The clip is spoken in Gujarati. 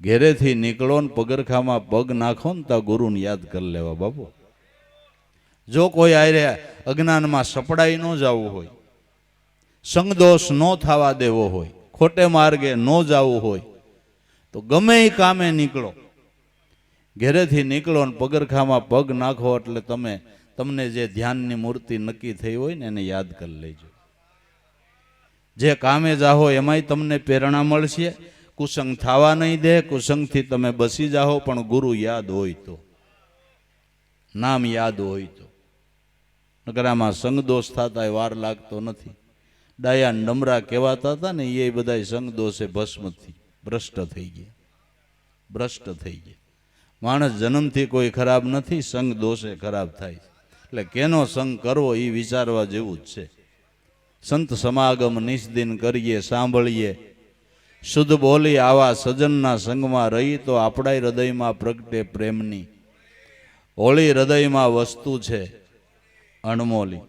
ઘેરેથી નીકળો ને પગરખામાં પગ નાખો ને તા ગુરુને યાદ કરી લેવા બાપુ. જો કોઈ આયરે અજ્ઞાનમાં સપડાઈ ન જવું હોય, સંગદોષ ન થવા દેવો હોય, ખોટે માર્ગે ન જવું હોય, તો ગમે એ કામે નીકળો. ઘેરેથી નીકળો ને પગરખામાં પગ નાખો એટલે તમે, તમને જે ધ્યાનની મૂર્તિ નક્કી થઈ હોય ને એને યાદ કરી લેજો. જે કામે જાહો એમાંય તમને પ્રેરણા મળશે કુસંગ થવા નહીં દે, કુસંગથી તમે બસી જાઓ, પણ ગુરુ યાદ હોય તો. નામ યાદ હોય તો. નકરામાં સંગદોષ થતા વાર લાગતો નથી. ડાયા નમરા કહેવાતા હતા ને, એ બધા સંગદોષે ભસ્મથી ભ્રષ્ટ થઈ ગયા. ભ્રષ્ટ થઈ ગયા. માણસ જન્મથી કોઈ ખરાબ નથી, સંગ દોષે ખરાબ થાય એટલે કેનો સંગ કરવો એ વિચારવા જેવું જ છે. સંત સમાગમ નિષ્દિન કરીએ, સાંભળીએ શુદ્ધ બોલી આવા સજનના સંગમાં રહી તો આપણા હૃદયમાં પ્રગટે પ્રેમની. હોળી હૃદયમાં વસ્તુ છે અણમોલી.